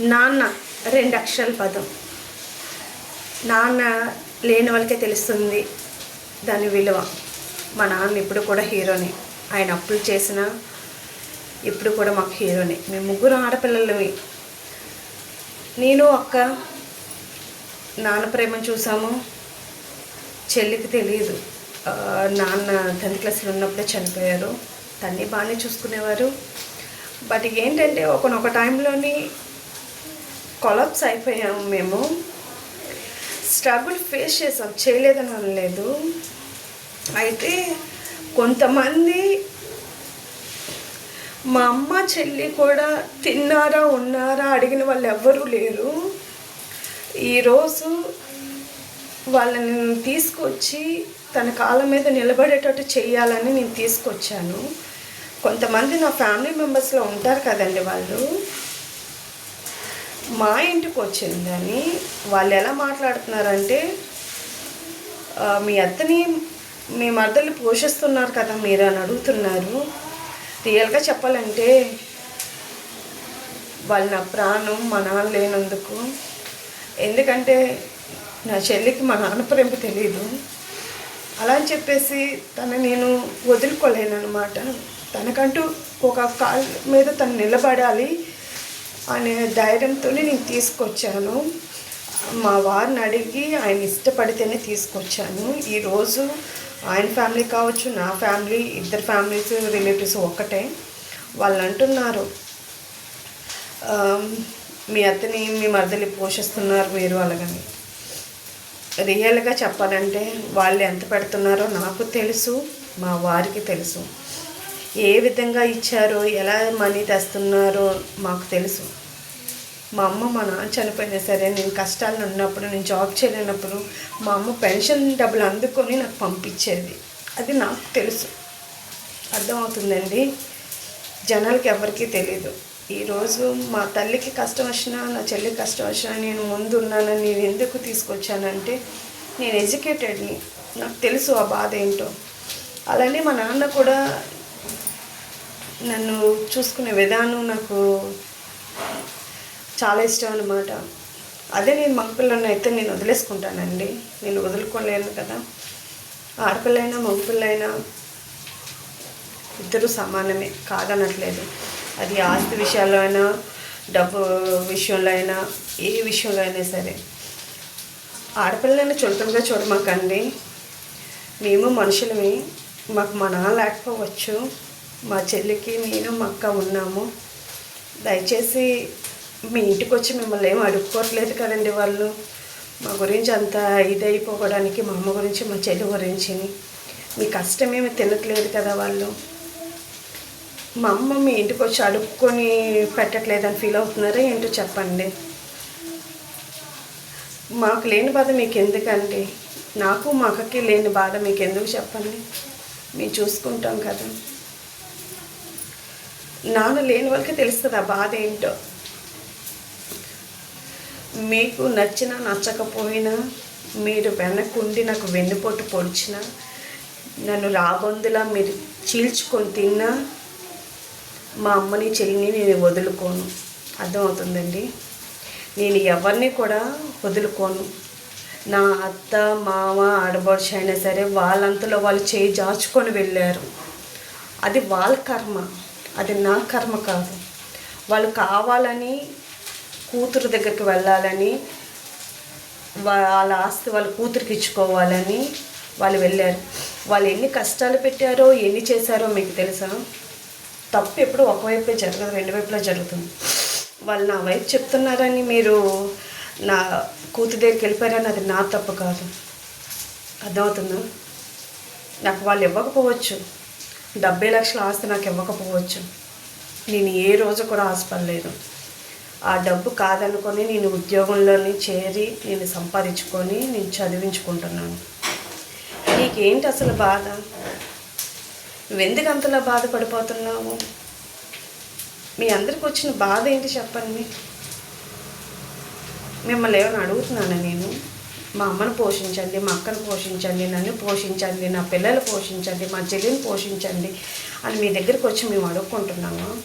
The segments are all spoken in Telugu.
నాన్న రెండు అక్షరాల పదం. నాన్న లేని వాళ్ళకే తెలుస్తుంది దాని విలువ. మా నాన్న ఇప్పుడు కూడా హీరోని. ఆయన అప్పులు చేసిన ఇప్పుడు కూడా మాకు హీరోనే. మేము ముగ్గురు ఆడపిల్లలవి నేను అక్క నాన్న ప్రేమను చూసాము? చెల్లికి తెలియదు. నాన్న టెన్త్ క్లాస్లో ఉన్నప్పుడే చనిపోయారు. తన్ని బాగానే చూసుకునేవారు. బట్ ఏంటంటే ఒకనొక టైంలోని కొలాప్స్ అయిపోయాము మేము. స్ట్రగుల్ ఫేస్ చేసాం. చేయలేదని అనలేదు అయితే కొంతమంది మా అమ్మ చెల్లి కూడా తిన్నారా ఉన్నారా అడిగిన వాళ్ళు ఎవ్వరూ లేరు. ఈరోజు వాళ్ళని తీసుకొచ్చి తన కాళ్ళ మీద నిలబడేటట్టు చేయాలని నేను తీసుకొచ్చాను. కొంతమంది నా ఫ్యామిలీ మెంబర్స్లో ఉంటారు కదండి వాళ్ళు. మా ఇంటికి వచ్చిందని వాళ్ళు ఎలా మాట్లాడుతున్నారంటే మీ అత్తని మీ మర్దలు పోషిస్తున్నారు కదా మీరు అని అడుగుతున్నారు. రియల్గా చెప్పాలంటే వాళ్ళు నా ప్రాణం మా నాన్న లేనందుకు. ఎందుకంటే నా చెల్లికి మా నాన్న ప్రేమ తెలియదు అలా అని చెప్పేసి తను నేను వదులుకోలేను అనమాట తనకంటూ ఒక కాల్ మీద తను నిలబడాలి. అనే ధైర్యంతో నేను తీసుకొచ్చాను. మా వారిని అడిగి ఆయన ఇష్టపడితేనే తీసుకొచ్చాను. ఈరోజు ఆయన ఫ్యామిలీ కావచ్చు నా ఫ్యామిలీ ఇద్దరు ఫ్యామిలీస్ రిలేటివ్స్ ఒక్కటే. వాళ్ళు అంటున్నారు మీ అత్తని మీ మరదలి పోషిస్తున్నారు మీరు అలాగని. రియల్గా చెప్పాలంటే వాళ్ళు ఎంత పెడుతున్నారో నాకు తెలుసు మా వారికి తెలుసు. ఏ విధంగా ఇచ్చారో ఎలా మనీ తెస్తున్నారో మాకు తెలుసు. మా అమ్మ మా నాన్న చనిపోయినా సరే నేను కష్టాలు ఉన్నప్పుడు నేను జాబ్ చేయలేనప్పుడు మా అమ్మ పెన్షన్ డబ్బులు అందుకొని నాకు పంపించేది. అది నాకు తెలుసు. అర్థమవుతుందండి? జనాలకి ఎవరికీ తెలియదు ఈరోజు మా తల్లికి కష్టం వచ్చినా నా చెల్లికి కష్టం వచ్చినా నేను ముందు ఉన్నానని నేను ఎందుకు తీసుకొచ్చానంటే నేను ఎడ్యుకేటెడ్ని. నాకు తెలుసు ఆ బాధ ఏంటో. అలానే మా నాన్న కూడా నన్ను చూసుకునే విధానం నాకు చాలా ఇష్టం అన్నమాట. అదే నేను మగపిల్లని అయితే నేను వదిలేసుకుంటానండి. నేను వదులుకోలేను కదా. ఆడపిల్లైనా మగపిల్లైనా ఇద్దరు సమానమే కాదనట్లేదు. అది ఆస్తి విషయాల్లో అయినా డబ్బు విషయంలో అయినా ఏ విషయంలో అయినా సరే. ఆడపిల్లలైనా చులకనగా చూడమాకండి. మేము మనుషులమే. మాకు మా నాన్న లేకపోవచ్చు. మా చెల్లికి నేను మా అక్క ఉన్నాము. దయచేసి మీ ఇంటికి వచ్చి మిమ్మల్ని ఏం అడుక్కోవట్లేదు కదండి వాళ్ళు. మా గురించి అంత ఇదైపోవడానికి మా అమ్మ గురించి మా చెల్లి గురించి మీ కష్టమేమి తినట్లేదు కదా వాళ్ళు. మా అమ్మ మీ ఇంటికి వచ్చి అడుక్కొని పెట్టట్లేదని ఫీల్ అవుతున్నారా ఏంటో చెప్పండి. మాకు లేని బాధ మీకు ఎందుకండి నాకు మా అక్కకి లేని బాధ మీకు ఎందుకు చెప్పండి? మేము చూసుకుంటాం కదా. నాన్న లేని వాళ్ళకి తెలుస్తుంది ఆ బాధ ఏంటో. మీకు నచ్చినా నచ్చకపోయినా మీరు వెనకుండి నాకు వెన్నుపోటు పొడిచినా నన్ను రాబందులా మీరు చీల్చుకొని తిన్నా మా అమ్మని చెల్లిని నేను వదులుకోను. అర్థమవుతుందండి? నేను ఎవరిని కూడా వదులుకోను. నా అత్త మామ ఆడబడుచు అయినా సరే వాళ్ళంతలో వాళ్ళు చేయి జాచుకొని వెళ్ళారు. అది వాళ్ళ కర్మ. అది నా కర్మ కాదు. వాళ్ళు కావాలని కూతురు దగ్గరికి వెళ్ళాలని వాళ్ళ ఆస్తి వాళ్ళ కూతురికి ఇచ్చుకోవాలని వాళ్ళు వెళ్ళారు. వాళ్ళు ఎన్ని కష్టాలు పెట్టారో ఎన్ని చేశారో మీకు తెలుసా? తప్పు ఎప్పుడు ఒకవైపే జరగదు రెండు వైపులా జరుగుతుంది. వాళ్ళు నా వైపు చెప్తున్నారని మీరు నా కూతురు దగ్గరికి వెళ్ళిపోయారని అది నా తప్పు కాదు. అర్థమవుతుందా? నాకు వాళ్ళు ఇవ్వకపోవచ్చు. డెబ్బై లక్షల ఆస్తి నాకు ఇవ్వకపోవచ్చు. నేను ఏ రోజు కూడా ఆశపడలేదు. ఆ డబ్బు కాదనుకొని నేను ఉద్యోగంలోని చేరి నేను సంపాదించుకొని నేను చదివించుకుంటున్నాను. నీకేంటి అసలు బాధ? నువ్వెందుకు అంతలా బాధపడిపోతున్నావు? మీ అందరికి వచ్చిన బాధ ఏంటి చెప్పండి? మిమ్మల్ని ఏమైనా అడుగుతున్నాను నేను? మా అమ్మను పోషించండి మా అక్కను పోషించండి నన్ను పోషించండి నా పిల్లలు పోషించండి మా చెల్లిని పోషించండి అని మీ దగ్గరికి వచ్చి మేము అడుక్కుంటున్నాము.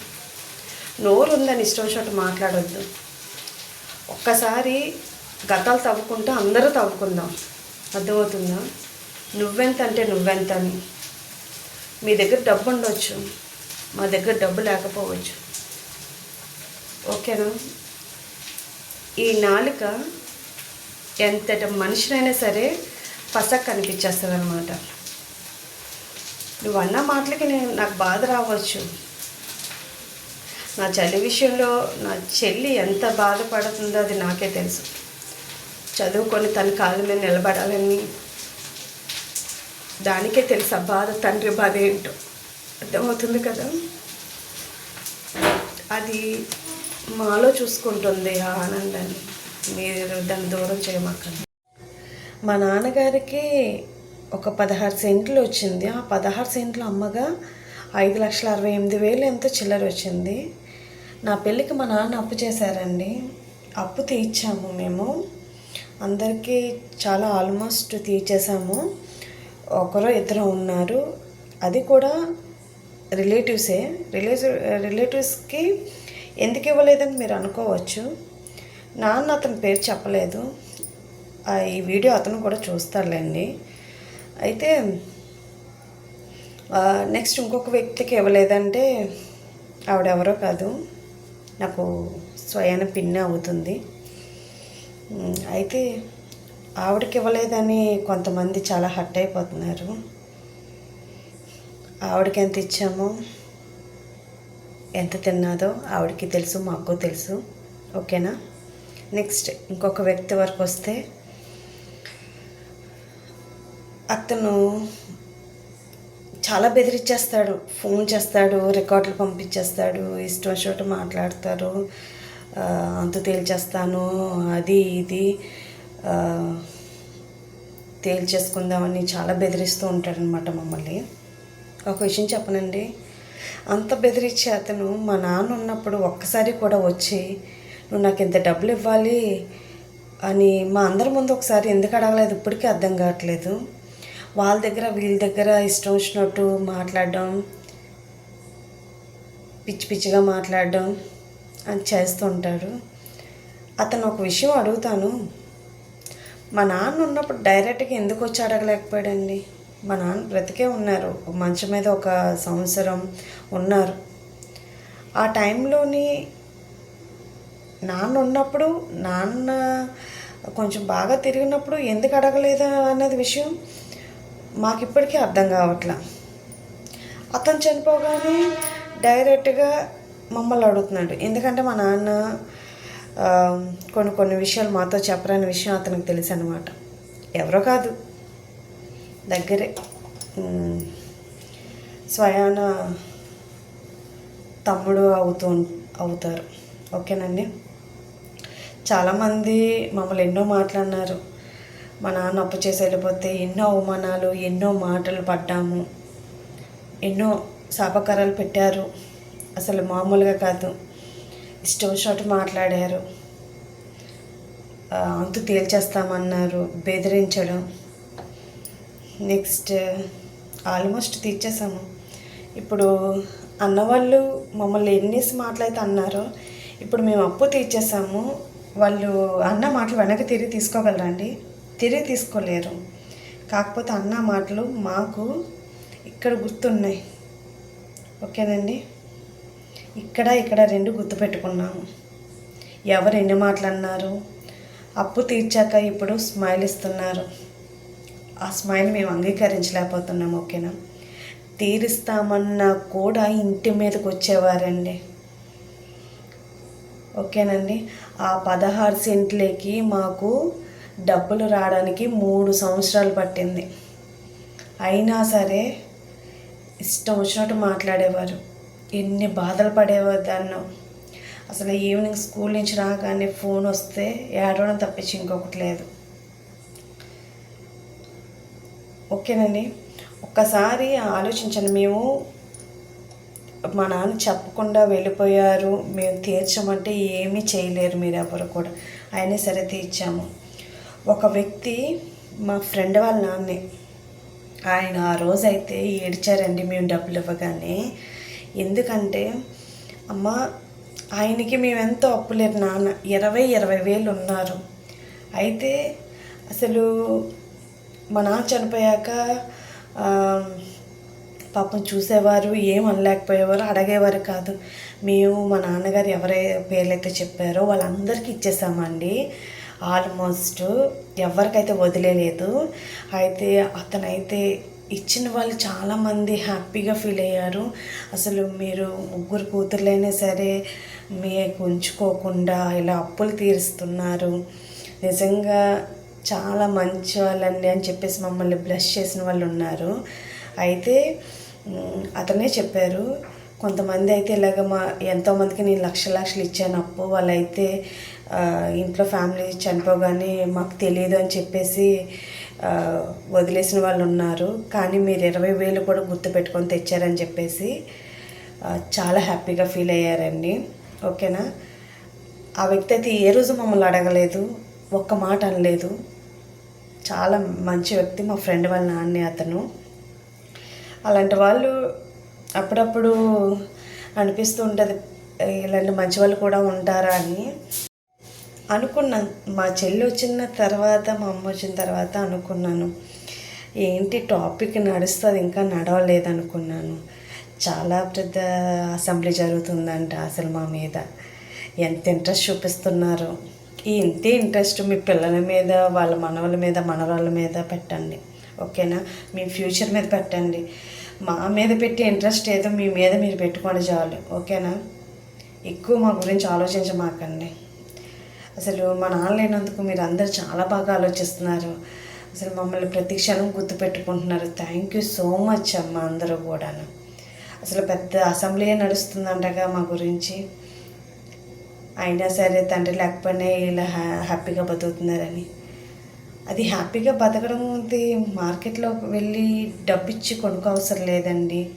నోరు ఉందని ఇష్టం చోట మాట్లాడొద్దు. ఒక్కసారి గతాలు తవ్వుకుంటే అందరూ తవ్వుకుందాం. అర్థమవుతుందా? నువ్వెంత అంటే నువ్వెంత అని మీ దగ్గర డబ్బు ఉండొచ్చు మా దగ్గర డబ్బు లేకపోవచ్చు. ఓకేనా? ఈ నాలుక ఎంతటి మనిషినైనా సరే పసక్ కనిపించేస్తుంది అనమాట నువ్వు అన్న మాటలకి నేను నాకు బాధ రావచ్చు. నా చెల్లి విషయంలో నా చెల్లి ఎంత బాధపడుతుందో అది నాకే తెలుసు. చదువుకొని తన కాళ్ళ మీద నిలబడాలని దానికే తెలుసు ఆ బాధ తండ్రి బాధ ఏంటో. అర్థమవుతుంది కదా? అది మాలో చూసుకుంటుంది ఆ ఆనందాన్ని. మీరు దాన్ని దూరం చేయమాకండి. మా నాన్నగారికి ఒక పదహారు సెంట్లు వచ్చింది. ఆ పదహారు సెంట్లు అమ్మగా ఐదు లక్షల అరవై ఎనిమిది వేలు ఎంతో చిల్లర వచ్చింది. నా పెళ్ళికి మా నాన్న అప్పు చేశారండి. అప్పు తీర్చాము మేము. అందరికీ చాలా ఆల్మోస్ట్ తీర్చేసాము ఒకరో ఇద్దరు ఉన్నారు. అది కూడా రిలేటివ్సే. రిలేటివ్ రిలేటివ్స్కి ఎందుకు ఇవ్వలేదని మీరు అనుకోవచ్చు. నాన్న అతని పేరు చెప్పలేదు. ఆ, ఈ వీడియో అతను కూడా చూస్తారులేండి అయితే నెక్స్ట్ ఇంకొక వ్యక్తికి ఇవ్వలేదంటే ఆవిడెవరో కాదు. నాకు స్వయాన పిన్నే అవుతుంది. అయితే ఆవిడకి ఇవ్వలేదని కొంతమంది చాలా హట్ అయిపోతున్నారు. ఆవిడకి ఎంత ఇచ్చామో ఎంత తిన్నాదో ఆవిడకి తెలుసు మాకు తెలుసు. ఓకేనా? నెక్స్ట్ ఇంకొక వ్యక్తి వరకు వస్తే అతను చాలా బెదిరించేస్తాడు ఫోన్ చేస్తాడు రికార్డులు పంపించేస్తాడు ఇష్టం చోట మాట్లాడతారు. అంత తేల్చేస్తాను అది ఇది. తేల్చేసుకుందామని చాలా బెదిరిస్తూ ఉంటాడనమాట మమ్మల్ని. ఒక విషయం చెప్పనండి. అంత బెదిరించే అతను మా నాన్న ఉన్నప్పుడు ఒక్కసారి కూడా వచ్చి నువ్వు నాకు ఇంత డబ్బులు ఇవ్వాలి అని మా అందరి ముందు ఒకసారి ఎందుకు అడగలేదు? ఇప్పటికీ అర్థం కావట్లేదు. వాళ్ళ దగ్గర వీళ్ళ దగ్గర ఇష్టం వచ్చినట్టు మాట్లాడడం పిచ్చి పిచ్చిగా మాట్లాడడం అని చేస్తూ ఉంటాడు అతను ఒక విషయం అడుగుతాను. మా నాన్న ఉన్నప్పుడు డైరెక్ట్గా ఎందుకు వచ్చి అడగలేకపోయాడండి? మా నాన్న బ్రతికే ఉన్నారు. మంచం మీద ఒక సంవత్సరం ఉన్నారు. ఆ టైంలోని నాన్న ఉన్నప్పుడు నాన్న కొంచెం బాగా తిరిగినప్పుడు ఎందుకు అడగలేదు అన్నది విషయం మాకు ఇప్పటికీ అర్థం కావట్లా. అతను చనిపోగానే డైరెక్ట్గా మమ్మల్ని అడుగుతున్నాడు. ఎందుకంటే మా నాన్న కొన్ని కొన్ని విషయాలు మాతో చెప్పరాని విషయం అతనికి తెలుసు అనమాట ఎవరో కాదు. దగ్గరే. స్వయాన తమ్ముడు అవుతూ అవుతారు. ఓకేనండి? చాలామంది మమ్మల్ని ఎన్నో మాట్లాడినారు. మా నాన్న అప్పు చేసి వెళ్ళిపోతే ఎన్నో అవమానాలు ఎన్నో మాటలు పడ్డాము. ఎన్నో శాపకారాలు పెట్టారు. అసలు మామూలుగా కాదు. ఇష్టం వచ్చినట్టు మాట్లాడారు. అంతు తేల్చేస్తామన్నారు బెదిరించడం. నెక్స్ట్ ఆల్మోస్ట్ తీర్చేసాము ఇప్పుడు అన్నవాళ్ళు మమ్మల్ని ఎన్నేసి మాటలైతే అన్నారో ఇప్పుడు మేము అప్పు తీర్చేసాము వాళ్ళు అన్న మాటలు వెనక్కి తిరిగి తీసుకోగలరండి. తిరిగి తీసుకోలేరు. కాకపోతే అన్న మాటలు మాకు ఇక్కడ గుర్తున్నాయి. ఓకేనండి? ఇక్కడ ఇక్కడ రెండు గుర్తుపెట్టుకున్నాము ఎవరు ఎన్ని మాటలు అన్నారు అప్పు తీర్చాక ఇప్పుడు స్మైల్ ఇస్తున్నారు. ఆ స్మైల్ మేము అంగీకరించలేకపోతున్నాం ఓకేనా? తీరుస్తామన్నా కూడా ఇంటి మీదకి వచ్చేవారండి. ఓకేనండి. ఆ పదహారు సెంట్లకి మాకు డబ్బులు రావడానికి మూడు సంవత్సరాలు పట్టింది. అయినా సరే ఇష్టం వచ్చినట్టు మాట్లాడేవారు. ఎన్ని బాధలు పడేవారు దాన్నో. అసలు ఈవినింగ్ స్కూల్ నుంచి రాగానే ఫోన్ వస్తే ఏడవడం తప్పించి ఇంకొకటి లేదు. ఓకేనండి. ఒక్కసారి ఆలోచించండి. మేము మా నాన్న చెప్పకుండా వెళ్ళిపోయారు. మేము తీర్చమంటే ఏమీ చేయలేరు మీరు ఎవరు కూడా. అయినా సరే తీర్చాము. ఒక వ్యక్తి మా ఫ్రెండ్ వాళ్ళ నాన్నే ఆయన ఆ రోజు అయితే ఏడ్చారండి మేము డబ్బులు ఇవ్వగానే. ఎందుకంటే అమ్మ ఆయనకి మేము ఎంతో అప్పులేరు నాన్న. ఇరవై ఇరవై వేలు ఉన్నారు. అయితే అసలు మా నాన్న చనిపోయాక పాపం చూసేవారు ఏం అనలేకపోయేవారు అడిగేవారు కాదు. మేము మా నాన్నగారు ఎవరై పేర్లైతే చెప్పారో వాళ్ళందరికీ ఇచ్చేసామండి. ఆల్మోస్ట్ ఎవరికైతే వదిలేదు అయితే అతనైతే ఇచ్చిన వాళ్ళు చాలామంది హ్యాపీగా ఫీల్ అయ్యారు. అసలు మీరు ముగ్గురు కూతుర్లైనా సరే మీకు ఉంచుకోకుండా ఇలా అప్పులు తీరుస్తున్నారు. నిజంగా చాలా మంచి వాళ్ళండి అని చెప్పేసి మమ్మల్ని బ్లష్ చేసిన వాళ్ళు ఉన్నారు. అయితే అతనే చెప్పారు కొంతమంది అయితే ఇలాగ మా ఎంతోమందికి నేను లక్ష లక్షలు ఇచ్చాను అప్పు వాళ్ళైతే ఇంట్లో ఫ్యామిలీ చనిపోగానే మాకు తెలియదు అని చెప్పేసి వదిలేసిన వాళ్ళు ఉన్నారు. కానీ మీరు ఇరవై వేలు కూడా గుర్తుపెట్టుకొని తెచ్చారని చెప్పేసి చాలా హ్యాపీగా ఫీల్ అయ్యారండి. ఓకేనా? ఆ వ్యక్తి అయితే ఏ రోజు మమ్మల్ని అడగలేదు ఒక్క మాట అనలేదు. చాలా మంచి వ్యక్తి మా ఫ్రెండ్ వాళ్ళ నాన్నే అతను. అలాంటి వాళ్ళు అప్పుడప్పుడు అనిపిస్తూ ఉంటుంది ఇలాంటి మంచి వాళ్ళు కూడా ఉంటారా అని. అనుకున్నాను మా చెల్లి వచ్చిన తర్వాత మా అమ్మ వచ్చిన తర్వాత అనుకున్నాను ఏంటి టాపిక్ నడుస్తుంది ఇంకా నడవలేదు అనుకున్నాను. చాలా పెద్ద అసెంబ్లీ జరుగుతుందంట అసలు మా మీద. ఎంత ఇంట్రెస్ట్ చూపిస్తున్నారు? ఇంతే ఇంట్రెస్ట్ మీ పిల్లల మీద వాళ్ళ మనవల మీద మనవరాళ్ళ మీద పెట్టండి. ఓకేనా? మీ ఫ్యూచర్ మీద పెట్టండి. మా మీద పెట్టే ఇంట్రెస్ట్ ఏదో మీ మీద మీరు పెట్టుకోండి చాలు. ఓకేనా? ఎక్కువ మా గురించి ఆలోచించమాకండి. అసలు మా నాన్న లేనందుకు మీరు అందరు చాలా బాగా ఆలోచిస్తున్నారు. అసలు మమ్మల్ని ప్రతి క్షణం గుర్తుపెట్టుకుంటున్నారు. థ్యాంక్ యూ సో మచ్ అమ్మ అందరూ కూడాను. అసలు పెద్ద అసెంబ్లీ నడుస్తుందంటగా మా గురించి. అయినా సరే తండ్రి లేకపోయినా ఇలా హ్యా- హ్యాపీగా బతుకుతున్నారని. అది హ్యాపీగా బతకడం అది మార్కెట్లో వెళ్ళి డబ్బు ఇచ్చి కొనుక్కో అవసరం లేదండి.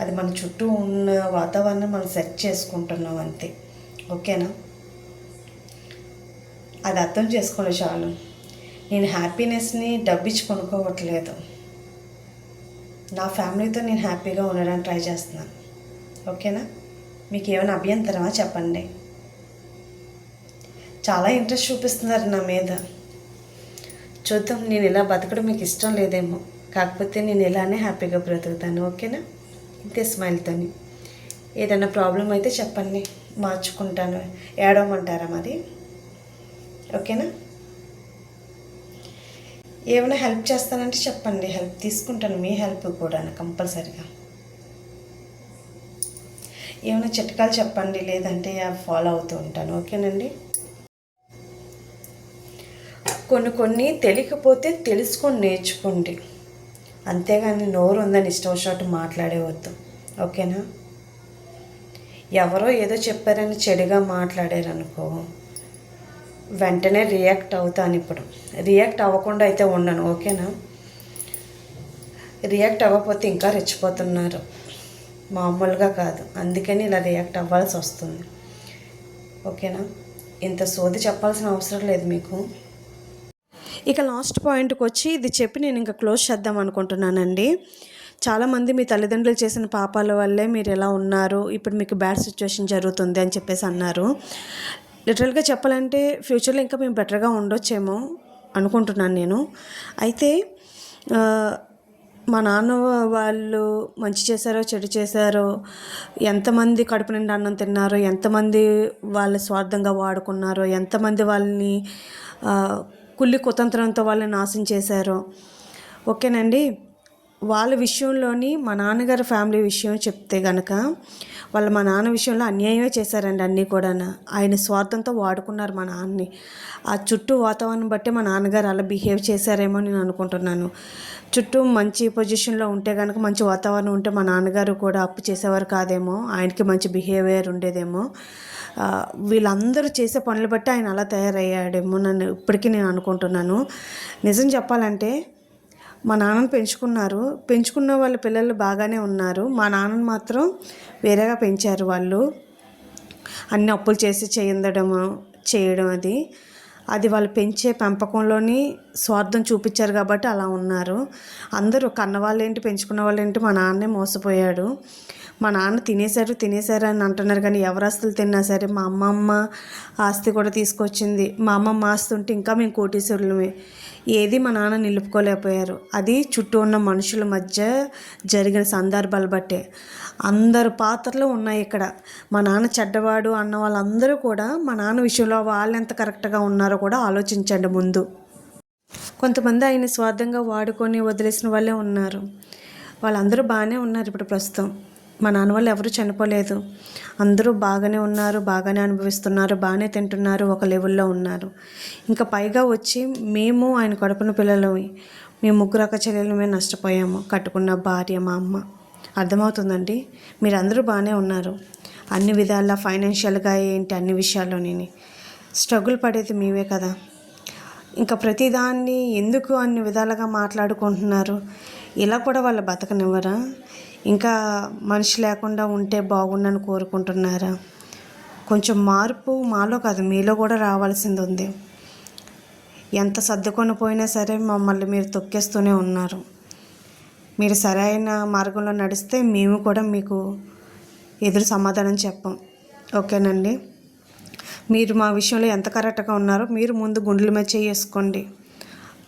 అది మన చుట్టూ ఉన్న వాతావరణం మనం సెట్ చేసుకుంటున్నాం అంతే. ఓకేనా? అది అర్థం చేసుకోండి చాలు. నేను హ్యాపీనెస్ని డబ్బిచ్చి కొనుక్కోవట్లేదు. నా ఫ్యామిలీతో నేను హ్యాపీగా ఉండడానికి ట్రై చేస్తున్నాను. ఓకేనా? మీకు ఏమైనా అభ్యంతరమా చెప్పండి. చాలా ఇంట్రెస్ట్ చూపిస్తున్నారు నా మీద. చూద్దాం నేను ఇలా బతకడం మీకు ఇష్టం లేదేమో. కాకపోతే నేను ఇలానే హ్యాపీగా బ్రతుకుతాను ఓకేనా? ఇంతే స్మైల్తోని ఏదైనా ప్రాబ్లం అయితే చెప్పండి మార్చుకుంటాను. ఏడవమంటారా మరి? ఓకేనా? ఏమైనా హెల్ప్ చేస్తానంటే చెప్పండి. హెల్ప్ తీసుకుంటాను మీ హెల్ప్ కూడా కంపల్సరిగా. ఏమైనా చిట్కాలు చెప్పండి లేదంటే ఫాలో అవుతూ ఉంటాను ఓకేనండి? కొన్ని కొన్ని తెలియకపోతే తెలుసుకొని నేర్చుకోండి. అంతేగాని నోరు ఉందని ఇష్టం వచ్చినట్టు మాట్లాడేవద్దు ఓకేనా? ఎవరో ఏదో చెప్పారని చెడుగా మాట్లాడారనుకో వెంటనే రియాక్ట్ అవుతాను ఇప్పుడు. రియాక్ట్ అవ్వకుండా అయితే ఉండను ఓకేనా? రియాక్ట్ అవ్వకపోతే ఇంకా రెచ్చిపోతున్నారు. మామూలుగా కాదు. అందుకని ఇలా రియాక్ట్ అవ్వాల్సి వస్తుంది ఓకేనా? ఇంత సోది చెప్పాల్సిన అవసరం లేదు మీకు. ఇక లాస్ట్ పాయింట్కి వచ్చి ఇది చెప్పి నేను ఇంకా క్లోజ్ చేద్దాం అనుకుంటున్నానండి. చాలామంది మీ తల్లిదండ్రులు చేసిన పాపాల వల్లే మీరు ఎలా ఉన్నారు ఇప్పుడు మీకు బ్యాడ్ సిచ్యువేషన్ జరుగుతుంది అని చెప్పేసి అన్నారు. లిటరల్గా చెప్పాలంటే ఫ్యూచర్లో ఇంకా మేము బెటర్గా ఉండొచ్చేమో అనుకుంటున్నాను నేను. అయితే మా నాన్న వాళ్ళు మంచి చేశారో చెడు చేశారో ఎంతమంది కడుపు నిండా అన్నం తిన్నారో ఎంతమంది వాళ్ళ స్వార్థంగా వాడుకున్నారో ఎంతమంది వాళ్ళని కుళ్ళి కుతంత్రంతో వాళ్ళని నాశనం చేశారో. ఓకేనండి? వాళ్ళ విషయంలోని మా నాన్నగారి ఫ్యామిలీ విషయం చెప్తే గనక వాళ్ళు మా నాన్న విషయంలో అన్యాయమే చేశారండి అన్నీ కూడా ఆయన స్వార్థంతో వాడుకున్నారు మా నాన్నని. ఆ చుట్టూ వాతావరణం బట్టి మా నాన్నగారు అలా బిహేవ్ చేశారేమో నేను అనుకుంటున్నాను. చుట్టూ మంచి పొజిషన్లో ఉంటే కనుక మంచి వాతావరణం ఉంటే మా నాన్నగారు కూడా అప్పు చేసేవారు కాదేమో. ఆయనకి మంచి బిహేవియర్ ఉండేదేమో. వీళ్ళందరూ చేసే పనులు బట్టి ఆయన అలా తయారయ్యాడేమో నన్ను ఇప్పటికీ నేను అనుకుంటున్నాను. నిజం చెప్పాలంటే మా నాన్నను పెంచుకున్నారు. పెంచుకున్న వాళ్ళ పిల్లలు బాగానే ఉన్నారు. మా నాన్నను మాత్రం వేరేగా పెంచారు వాళ్ళు. అన్ని అప్పులు చేసి చేయిందడము చేయడం అది. అది వాళ్ళు పెంచే పెంపకంలోని స్వార్థం చూపించారు కాబట్టి అలా ఉన్నారు. అందరూ కన్న వాళ్ళేంటి పెంచుకున్న వాళ్ళేంటి మా నాన్నే మోసపోయాడు. మా నాన్న తినేశారు తినేశారు అని అంటున్నారు కానీ ఎవరు ఆస్తులు తిన్నా సరే మా అమ్మమ్మ ఆస్తి కూడా తీసుకొచ్చింది. మా అమ్మమ్మ ఆస్తి ఉంటే ఇంకా మేము కోటీశ్వరులమే. ఏది మా నాన్న నిలుపుకోలేకపోయారు. అది చుట్టూ ఉన్న మనుషుల మధ్య జరిగిన సందర్భాలు బట్టే. అందరు పాత్రలు ఉన్నాయి ఇక్కడ. మా నాన్న చెడ్డవాడు అన్న వాళ్ళందరూ కూడా మా నాన్న విషయంలో వాళ్ళు ఎంత కరెక్ట్గా ఉన్నారో కూడా ఆలోచించండి ముందు. కొంతమంది ఆయన స్వార్థంగా వాడుకొని వదిలేసిన వాళ్ళే ఉన్నారు. వాళ్ళందరూ బాగానే ఉన్నారు ఇప్పుడు ప్రస్తుతం. మా నాన్న వాళ్ళు ఎవరు చనిపోలేదు. అందరూ బాగానే ఉన్నారు బాగానే అనుభవిస్తున్నారు బాగానే తింటున్నారు ఒక లెవెల్లో ఉన్నారు. ఇంకా పైగా వచ్చి మేము ఆయన కడుపున పిల్లలు మేము ముగ్గురు అక్క చెల్లెలమే నష్టపోయాము కట్టుకున్న భార్య మా అమ్మ. అర్థమవుతుందండి? మీరందరూ బాగానే ఉన్నారు. అన్ని విధాలా ఫైనాన్షియల్గా ఏంటి అన్ని విషయాల్లోని స్ట్రగుల్ పడేది మీవే కదా. ఇంకా ప్రతిదాన్ని ఎందుకు అన్ని విధాలుగా మాట్లాడుకుంటున్నారు? ఇలా కూడా వాళ్ళు బతకనివ్వరా? ఇంకా మనిషి లేకుండా ఉంటే బాగుండని కోరుకుంటున్నారా? కొంచెం మార్పు మాలో కాదు మీలో కూడా రావాల్సింది ఉంది ఎంత సర్దుకొని పోయినా సరే మమ్మల్ని మీరు తొక్కేస్తూనే ఉన్నారు. మీరు సరైన మార్గంలో నడిస్తే మేము కూడా మీకు ఎదురు సమాధానం చెప్పం. ఓకేనండి? మీరు మా విషయంలో ఎంత కరెక్ట్గా ఉన్నారో మీరు ముందు గుండెల మీద చేసుకోండి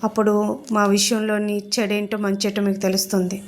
అప్పుడు మా విషయంలోని చెడేంటో మంచేటో మీకు తెలుస్తుంది.